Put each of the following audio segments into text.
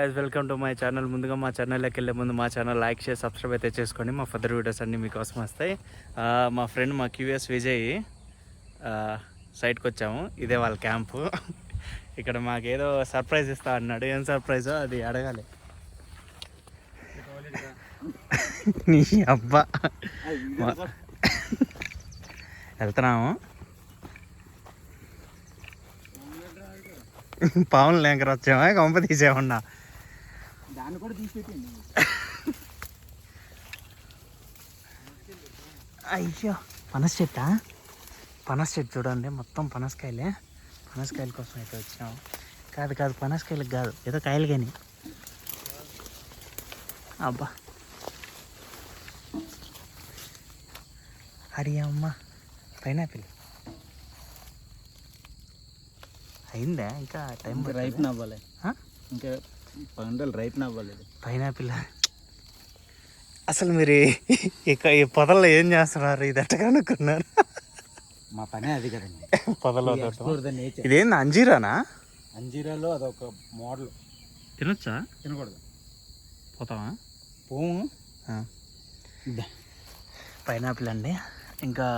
Guys welcome to my channel ముందుగా మా ఛానల్లోకి వెళ్ళే ముందు మా ఛానల్ లైక్ చేసి సబ్స్క్రైబ్ అయితే చేసుకోండి. మా ఫర్దర్ వీడియోస్ అన్నీ మీకోసం వస్తాయి. మా ఫ్రెండ్ మా క్యూఎస్ విజయ్ సైట్కి వచ్చాము ఇదే వాళ్ళ క్యాంపు ఇక్కడ మాకేదో సర్ప్రైజ్ ఇస్తా అన్నాడు. ఏం సర్ప్రైజో అది అడగాలి. నీ అబ్బా. వెళ్తున్నాము. పావులు లేకర వచ్చామా కొంప తీసేమన్నా దాన్ని కూడా తీసిపెట్టింది అయ్యో పనస చెట్టా? పనస చెట్టు చూడండి మొత్తం పనసకాయలే. పనసకాయల కోసం అయితే వచ్చాము కాదు కాదు పనసకాయలకు కాదు ఏదో కాయలు కానీ అబ్బా. హరి అమ్మ పైనాపిల్. అయిందా? ఇంకా టైం రైప్ నవ్వాలి. ఆ? ఇంకా పండుగలు రైప్ నవ్వలేదు పైనాపిల్. అసలు మీరు ఇక ఈ పొదల్లో ఏం చేస్తున్నారు? ఇది ఎట్ట కనుక్కున్నారు? మా పనే అది కదండి. పొదలో ఎక్స్ప్లోర్ ద నేచర్ ఇదేంది? అంజీరానా? అంజీరాలో అదొక మోడల్. తినొచ్చా? తినకూడదు. పోతావా? పోము. పైనాపిల్ అండి. ఇంకా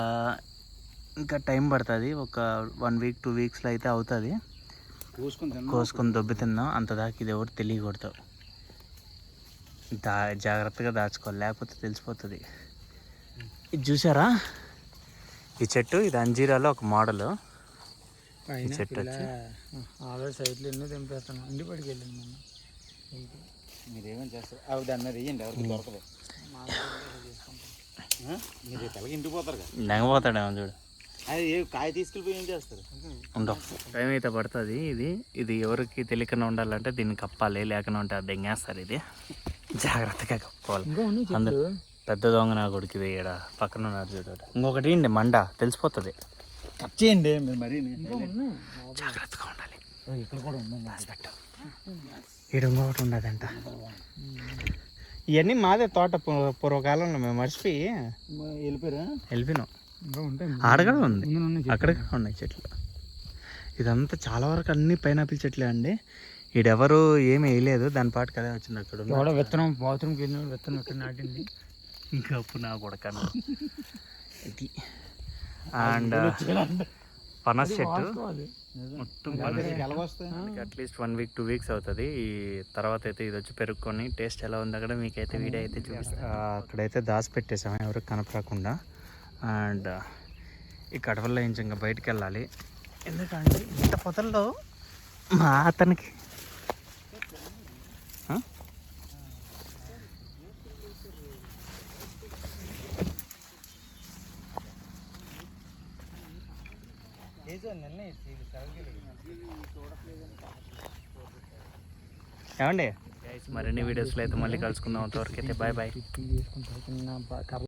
ఇంకా టైం పడుతుంది. ఒక వన్ వీక్ టూ వీక్స్లో అయితే అవుతుంది. కోసుకొని తిన్నా. దొబ్బి తిందాం అంత దాకా ఇది ఎవరు తెలియకూడదు. దా జాగ్రత్తగా దాచుకోవాలి లేకపోతే తెలిసిపోతుంది. ఇది చూసారా ఈ చెట్టు ఇది అంజీరాలో ఒక మోడల్. ఈ చెట్టు వచ్చి. ఆల్రెడీ సైట్లు ఎన్నో తెంపేస్తాను. ఇంటి పడికి వెళ్ళింది మొన్న. మీరేమేం చేస్తారు? అవి దాని మీద వేయండి ఎవరికి దొరకదు. ఆ? మీరు ఇంటికి పోతారు కదా నెగపోతాడేమో చూడు. అది ఏ కాయ తీసుకెళ్ళిపోయి ఏం చేస్తారు? ఉండవు టైం అయితే పడుతుంది ఇది. ఇది ఎవరికి తెలియకుండా ఉండాలంటే దీన్ని కప్పాలి లేకుండా ఉంటే అది దెంగేస్తారు ఇది. జాగ్రత్తగా కప్పుకోవాలి. అందరు పెద్ద దొంగ నా కొడుకు ఇది ఈడ పక్కన ఉన్నారు చూడండి ఇంకొకటి ఏంటి? మండ. తెలిసిపోతుంది. కట్ చేయండి మీరు జాగ్రత్తగా ఉండాలి. ఇక్కడ కూడా పెట్టు. ఈడ ఇంకొకటి ఉండదంట. ఇవన్నీ మాదే తోట పూర్వకాలంలో మేము మర్చిపోయి వెళ్ళిపోయారా? వెళ్ళిపోయినాం. ఇంకా ఉంటాయి. ఆడ కూడా ఉంది. అక్కడ కూడా ఉన్నాయి చెట్లు. ఇదంతా చాలా వరకు అన్ని పైనాపిల్ చెట్లే అండి. ఈడెవరు ఏమి వేయలేదు. దాని పాటు కదా వచ్చింది అక్కడ విత్తనం బాత్రూమ్కి వెళ్ళిన విత్తనం ఇక్కడ నాటింది. ఇంకా అప్పుడు నా కొడకను. ఇది. అండ్ పనస చెట్టు. మొత్తం at least one week two weeks అవుతుంది. ఈ తర్వాత అయితే ఇది వచ్చి పెరుక్కొని టేస్ట్ ఎలా ఉందో కూడా మీకైతే వీడియో అయితే చూపిస్తాను. అక్కడైతే దాచి పెట్టేసాము ఎవరికి కనపడకుండా. అండ్ ఈ కడవల్లో నుంచి ఇంకా బయటికి వెళ్ళాలి? ఎందుకంటే ఇంత పొదల్లో? మా అతనికి? ఏమండి? మరిన్ని వీడియోస్లో అయితే మళ్ళీ కలుసుకుందాం. అంతవరకు అయితే బాయ్ బాయ్